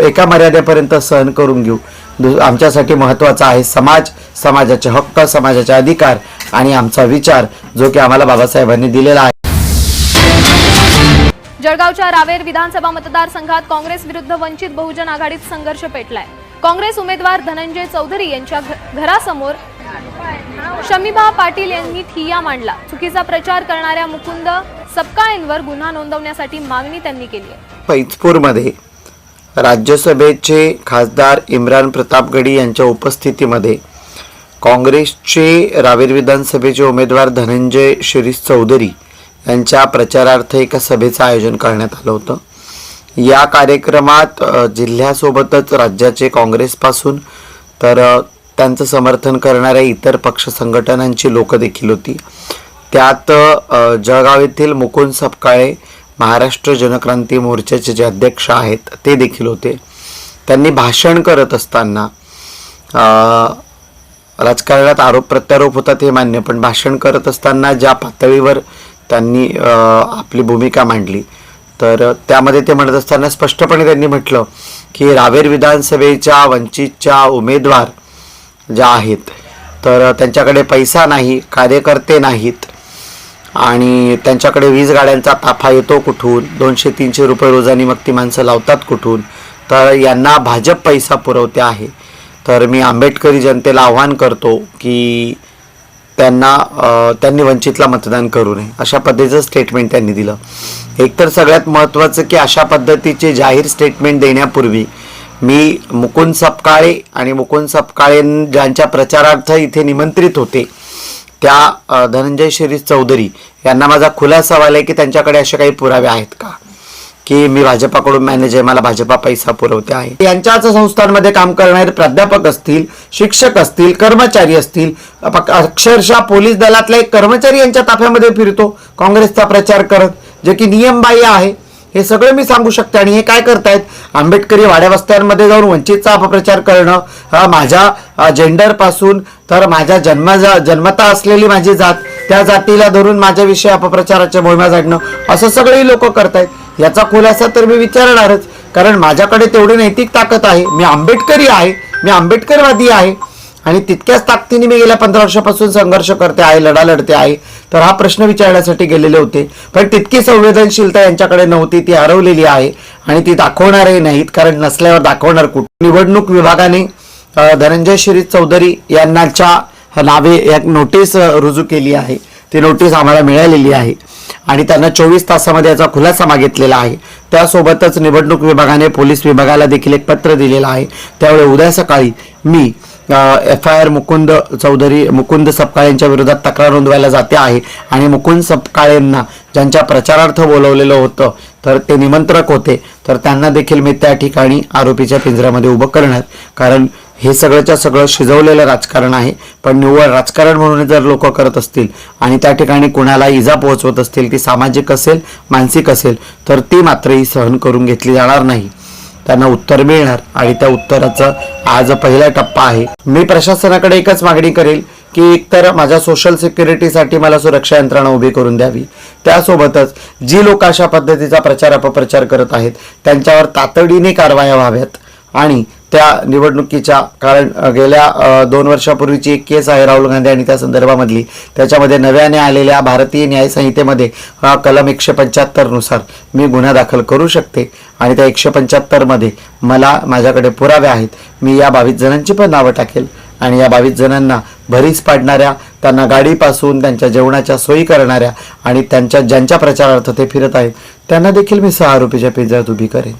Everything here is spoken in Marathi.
एका मर्यादेपर्यंत सहन करून घेऊ. दु आमच्यासाठी महत्त्वाचा आहे समाज समाजाचे हक्क समाजाचे अधिकार आणि आमचा विचार जो की आम्हाला बाबासाहेबांनी दिलेला आहे. जळगावच्या रावेर विधानसभा मतदारसंघात काँग्रेस विरुद्ध वंचित बहुजन आघाडीत संघर्ष पेटलाय. काँग्रेस उमेदवार धनंजय चौधरी यांच्या घरासमोर शमीभा पाटील यांनी ठिय्या मांडला. चुकीचा प्रचार करणाऱ्या मुकुंद सपकाळेंवर गुन्हा नोंदवण्यासाठी मागणी त्यांनी केली आहे. पैजपूरमध्ये राज्यसभेचे खासदार इम्रान प्रतापगडी यांच्या उपस्थितीमध्ये काँग्रेसचे रावेर विधानसभेचे उमेदवार धनंजय शिरीष चौधरी यांच्या प्रचारार्थ एका सभेचं आयोजन करण्यात आलं होतं. या कार्यक्रमात जिल्ह्यासोबतच राज्याचे काँग्रेसपासून तर त्यांचं समर्थन करणाऱ्या इतर पक्ष संघटनांची लोकं देखील होती. त्यात जळगाव येथील मुकुंद सपकाळे महाराष्ट्र जनक्रांती मोर्चाचे जे अध्यक्ष आहेत ते देखील होते. त्यांनी भाषण करत असताना राजकारणात आरोप प्रत्यारोप होतात हे मान्य पण भाषण करत असताना ज्या पातळीवर त्यांनी आपली भूमिका मांडली तर त्यामध्ये ते म्हणत असताना स्पष्टपणे त्यांनी म्हटलं की रावेर विधानसभेच्या वंचितच्या उमेदवार ज्या आहेत तर त्यांच्याकडे पैसा नाही कार्यकर्ते नाहीत आणि त्यांच्याकडे वीज गाड्यांचा ताफा येतो कुठून? दोनशे तीनशे रुपये रोजानी मग ती माणसं लावतात कुठून? तर यांना भाजप पैसा पुरवते आहे. तर मी आंबेडकरी जनतेला आव्हान करतो की त्यांना त्यांनी वंचितला मतदान करू नये. अशा पद्धतीचं स्टेटमेंट त्यांनी दिलं. एकतर सगळ्यात महत्त्वाचं की अशा पद्धतीचे जाहीर स्टेटमेंट देण्यापूर्वी मी मुकुंद सपकाळे आणि मुकुंद सपकाळे ज्यांच्या प्रचारार्थ इथे निमंत्रित होते त्या धनंजय शिरीष चौधरी यांना माझा खुला सवाल आहे की त्यांच्याकडे असे काही पुरावे आहेत का? की मी भाजपाकडून मॅनेज आहे मला भाजपा पैसा पुरवते आहे. यांच्याच संस्थांमध्ये काम करणारे प्राध्यापक असतील शिक्षक असतील कर्मचारी असतील अक्षरशः पोलीस दलातला एक कर्मचारी यांच्या ताफ्यामध्ये फिरतो काँग्रेसचा प्रचार करत जे की नियमबाह्य आहे. हे सगळं मी सांगू शकते आणि हे काय करतायत? आंबेडकरी वाड्या वस्त्यांमध्ये जाऊन वंचितचा अपप्रचार करणं हा माझ्या जेंडरपासून तर माझ्या जन्म जन्मता असलेली माझी जात त्या जातीला धरून माझ्याविषयी अपप्रचाराच्या मोहिमा झाडणं असं सगळी लोक करतायत. याचा खुलासा तर मी विचारणारच कारण माझ्याकडे तेवढी नैतिक ताकद आहे. मी आंबेडकरी आहे मी आंबेडकरवादी आहे. आणि तितक्याच ताकदीने मी गेल्या पंधरा वर्षापासून संघर्ष करते आहे लढा लढते आहे तर हा प्रश्न विचारण्यासाठी गेलेले होते. पण तितकी संवेदनशीलता यांच्याकडे नव्हती ती हरवलेली आहे. आणि ती दाखवणारही नाहीत कारण नसल्यावर दाखवणार कुठं? निवडणूक विभागाने धनंजय श्री चौधरी यांनाच्या नावे एक नोटीस रुजू केली आहे. ती नोटीस आम्हाला मिळालेली आहे. आणि त्यांना चोवीस तासामध्ये याचा खुलासा मागितलेला आहे. त्यासोबतच निवडणूक विभागाने पोलीस विभागाला देखील एक पत्र दिलेलं आहे. त्यामुळे उद्या सकाळी मी F I R Mukund Chaudhari Mukund सपकाळेंच्या विरोधात तक्रार नोंदवायला जाते आहे. आणि मुकुंद सपकाळेंना ज्यांच्या प्रचारार्थ बोलवलेलं होतं तर ते निमंत्रक होते. तर त्यांना देखील मी त्या ठिकाणी आरोपीच्या पिंजऱ्यामध्ये उभं करणार. कारण हे सगळंच्या सगळं शिजवलेलं राजकारण आहे. पण निव्वळ राजकारण म्हणून जर लोक करत असतील आणि त्या ठिकाणी कुणाला इजा पोहोचवत असतील ती सामाजिक असेल मानसिक असेल तर ती मात्र ही सहन करून घेतली जाणार नाही. त्यांना उत्तर मिळणार. आणि त्या उत्तराचा आज पहिला टप्पा आहे. मी प्रशासनाकडे एकच मागणी करेल की एकतर माझ्या सोशल सिक्युरिटीसाठी मला सुरक्षा यंत्रणा उभी करून द्यावी. त्यासोबतच जी लोक अशा पद्धतीचा प्रचार अपप्रचार करत आहेत त्यांच्यावर तातडीने कारवाया व्हाव्यात. आणि त्या निवडणुकीच्या कारण गेल्या दोन वर्षापूर्वीची एक केस आहे राहुल गांधी आणि त्या संदर्भामधली. त्याच्यामध्ये नव्याने आलेल्या भारतीय न्यायसंहितेमध्ये हा कलम एकशे पंच्याहत्तरनुसार मी गुन्हा दाखल करू शकते आणि त्या एकशे पंच्याहत्तरमध्ये मला माझ्याकडे पुरावे आहेत. मी या बावीस जणांची पण नावं टाकेल आणि या बावीस जणांना भरीस पाडणाऱ्या त्यांना गाडीपासून त्यांच्या जेवणाच्या सोयी करणाऱ्या आणि त्यांच्या ज्यांच्या प्रचारार्थ ते फिरत आहेत त्यांना देखील मी सहा आरोपीच्या पिंजऱ्यात उभी करेन.